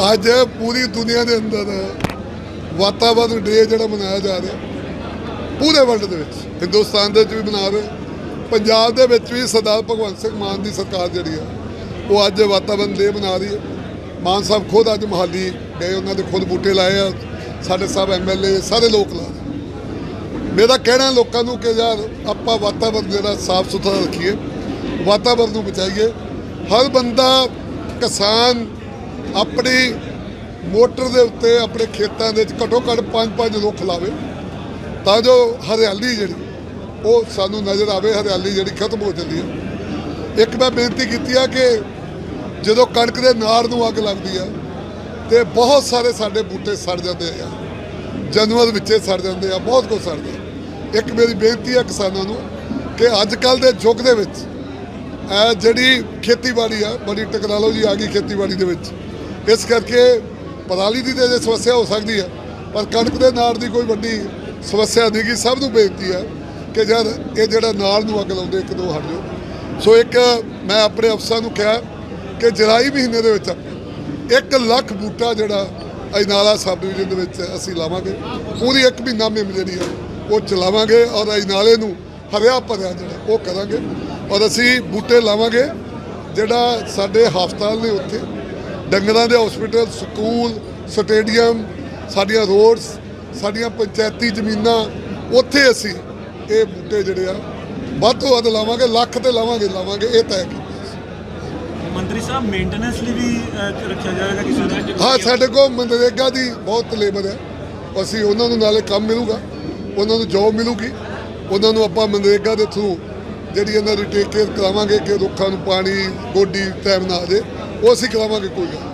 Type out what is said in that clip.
ਅੱਜ ਪੂਰੀ ਦੁਨੀਆ ਦੇ ਅੰਦਰ ਵਾਤਾਵਰਨ ਡੇ ਜਿਹੜਾ ਮਨਾਇਆ ਜਾ ਰਿਹਾ। ਪੂਰੇ ਵਰਲਡ ਦੇ ਵਿੱਚ। ਹਿੰਦੁਸਤਾਨ ਦੇ ਵਿੱਚ ਵੀ ਮਨਾ ਰਹੇ। ਪੰਜਾਬ ਦੇ ਵਿੱਚ ਵੀ ਸਰਦਾਰ ਭਗਵੰਤ ਸਿੰਘ ਮਾਨ ਦੀ ਸਰਕਾਰ ਜਿਹੜੀ ਆ ਉਹ ਅੱਜ ਵਾਤਾਵਰਨ ਡੇ ਮਨਾ ਰਹੀ ਹੈ। ਮਾਨ ਸਾਹਿਬ ਖੁਦ ਅੱਜ ਮਹਾਲੀ ਗਏ, ਉਹਨਾਂ ਦੇ ਖੁਦ ਬੂਟੇ ਲਾਏ ਆ। ਸਾਡੇ ਸਭ ਐਮਐਲਏ ਸਾਰੇ ਲੋਕ ਲਾ ਰਹੇ। ਮੇਰਾ ਕਹਿਣਾ ਲੋਕਾਂ ਨੂੰ ਕਿ ਯਾਰ ਆਪਾਂ ਵਾਤਾਵਰਨ ਜਿਹੜਾ ਸਾਫ਼ ਸੁਥਰਾ ਰੱਖੀਏ, ਵਾਤਾਵਰਨ ਨੂੰ ਬਚਾਈਏ। ਹਰ ਬੰਦਾ ਕਿਸਾਨ ਆਪਣੀ ਮੋਟਰ ਦੇ ਉੱਤੇ ਆਪਣੇ ਖੇਤਾਂ ਦੇ ਵਿੱਚ ਘੱਟੋ ਘੱਟ ਪੰਜ ਪੰਜ ਰੁੱਖ ਲਾਵੇ ਤਾਂ ਜੋ ਹਰਿਆਲੀ ਜਿਹੜੀ, ਉਹ ਸਾਨੂੰ ਨਜ਼ਰ ਆਵੇ, ਹਰਿਆਲੀ ਜਿਹੜੀ ਖਤਮ ਹੋ ਜਾਂਦੀ ਹੈ। ਇੱਕ ਮੈਂ ਬੇਨਤੀ ਕੀਤੀ ਆ ਕਿ ਜਦੋਂ ਕਣਕ ਦੇ ਨਾੜ ਨੂੰ ਅੱਗ ਲੱਗਦੀ ਆ, ਤੇ ਬਹੁਤ ਸਾਰੇ ਸਾਡੇ ਬੂਟੇ ਸੜ ਜਾਂਦੇ ਆ, ਜਾਨਵਰ ਵਿੱਚੇ ਸੜ ਜਾਂਦੇ ਆ, ਬਹੁਤ ਕੁਝ ਸੜਦਾ ਇੱਕ ਮੇਰੀ ਬੇਨਤੀ ਆ ਕਿਸਾਨਾਂ ਨੂੰ ਕਿ ਅੱਜ ਕੱਲ ਦੇ ਯੁੱਗ ਦੇ ਵਿੱਚ, ਇਹ ਜਿਹੜੀ ਖੇਤੀਬਾੜੀ ਆ, ਬੜੀ ਟੈਕਨੋਲੋਜੀ ਆ ਗਈ ਖੇਤੀਬਾੜੀ ਦੇ ਵਿੱਚ ਇਸ ਕਰਕੇ ਪਰਾਲੀ ਦੀ ਤੇ ਸਮੱਸਿਆ ਹੋ ਸਕਦੀ ਹੈ, ਪਰ ਕਣਕ ਦੇ ਨਾੜ ਦੀ ਕੋਈ ਵੱਡੀ ਸਮੱਸਿਆ ਨਹੀਂ ਗੀ। ਸਭ ਨੂੰ ਬੇਨਤੀ ਹੈ ਕਿ ਜਦ ਇਹ ਜਿਹੜਾ ਨਾਲ ਨੂੰ ਅੱਗ ਲਾਉਂਦੇ, ਇੱਕ ਦੋ ਹਟ ਜਾਓ। ਸੋ ਇੱਕ ਮੈਂ ਆਪਣੇ ਅਫਸਰਾਂ ਨੂੰ ਕਿਹਾ ਕਿ ਜੁਲਾਈ ਮਹੀਨੇ ਦੇ ਵਿੱਚ ਆਪਾਂ 1 ਲੱਖ ਬੂਟਾ ਜਿਹੜਾ ਅਜਨਾਲਾ ਸਬ ਡਿਵੀਜ਼ਨ ਦੇ ਵਿੱਚ ਅਸੀਂ ਲਾਵਾਂਗੇ। ਪੂਰੀ ਇੱਕ ਮਹੀਨਾ ਮੁਹਿੰਮ ਜਿਹੜੀ ਹੈ, ਉਹ ਚਲਾਵਾਂਗੇ ਔਰ ਅਜਨਾਲੇ ਨੂੰ ਹਰਿਆ ਭਰਿਆ ਜਿਹੜਾ, ਉਹ ਕਰਾਂਗੇ। ਔਰ ਅਸੀਂ ਬੂਟੇ ਲਾਵਾਂਗੇ, ਜਿਹੜਾ ਸਾਡੇ ਹਸਪਤਾਲ ਨੇ ਉੱਥੇ ਡੰਗਰਾਂ ਦੇ ਹਸਪੀਟਲ ਸਕੂਲ ਸਟੇਡੀਅਮ ਸਾਡੀਆਂ ਰੋਡਸ ਸਾਡੀਆਂ ਪੰਚਾਇਤੀ ਜ਼ਮੀਨਾਂ ਉੱਥੇ ਅਸੀਂ ਇਹ ਬੂਟੇ ਜਿਹੜੇ ਆ ਵੱਧ ਤੋਂ ਵੱਧ ਲਾਵਾਂਗੇ ਲੱਖ ਤੇ ਲਾਵਾਂਗੇ ਲਾਵਾਂਗੇ ਇਹ ਤੈਅ ਕੀਤਾ ਮੰਤਰੀ ਸਾਹਿਬ ਮੇਨਟੇਨੈਂਸ ਲਈ ਵੀ ਰੱਖਿਆ ਜਾਏਗਾ ਕਿਸੇ ਦਾ ਹਾਂ ਸਾਡੇ ਕੋਲ ਮਨਰੇਗਾ ਦੀ ਬਹੁਤ ਲੇਬਰ ਹੈ। ਅਸੀਂ ਉਹਨਾਂ ਨੂੰ ਨਾਲੇ ਕੰਮ ਮਿਲੂਗਾ ਉਹਨਾਂ ਨੂੰ ਜੌਬ ਮਿਲੂਗੀ ਉਹਨਾਂ ਨੂੰ ਆਪਾਂ ਮਨਰੇਗਾ ਦੇ ਥਰੂ ਜਿਹੜੀ ਇਹਨਾਂ ਦੀ ਟੇਕ ਕੇਅਰ ਕਰਾਵਾਂਗੇ ਕਿ ਰੁੱਖਾਂ ਨੂੰ ਪਾਣੀ, ਗੋਡੀ, ਟਾਈਮ ਨਾ ਆ ਜੇ ਉਹ ਅਸੀਂ ਕਰਾਵਾਂਗੇ ਕੋਈ ਗੱਲ